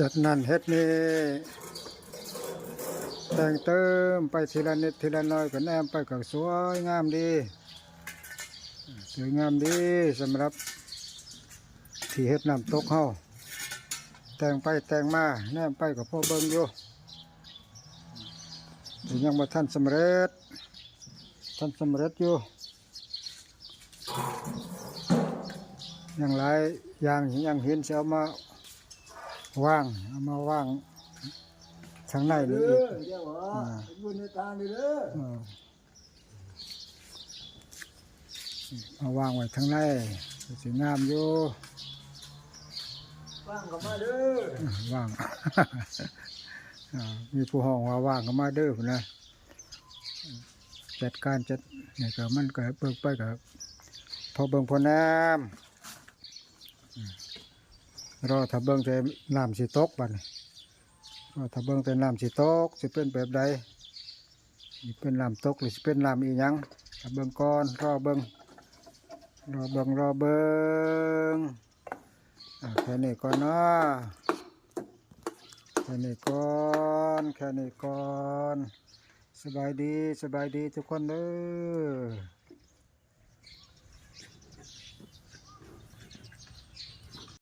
จัดนั่นเฮ็ดนี่แต่งเติมไปทีละนิดทีละน้อยก็แนมไปก็สวยงามดีสวยงามดีสำหรับ ที่เฮ็ดน้ำตกเฮาแต่งไปแต่งมาแนมไปก็พอเบิ่งอยู่ยังบ่ทันสำเร็จทันสำเร็จอยู่ยังหลายอย่างยังเห็นสิเอามา ว่างเอามาว่างทางในเด้นี่อีกอเดี๋ยวว่าบุญในทางนี่เด้อเออมาว่างไว้ทางในสิงามอยู่ฟังเข้ามาเด้อเออว่าง อ่ามีผู้ห้องว่าว่างก็มาเด้อพุ่นนะจัดการจัดนี่ก็มันก็เบิกไปกับพอเบิ่งพอน้ำอืม รอถ้าเบิ่งแต่น้ำสิตกบัดนี้รอถ้าเบิ่งแต่น้ำสิตกสิเป็นแบบใดสิเป็นน้ำตกหรือสิเป็นน้ำอีหยังถ้าเบิ่งก่อนรอเบิ่งรอเบิ่งรอเบิ่งอ่าแค่นี้ก่อนเนาะแค่นี้ก่อนแค่นี้ก่อนสบายดีสบายดีทุกคนเด้อ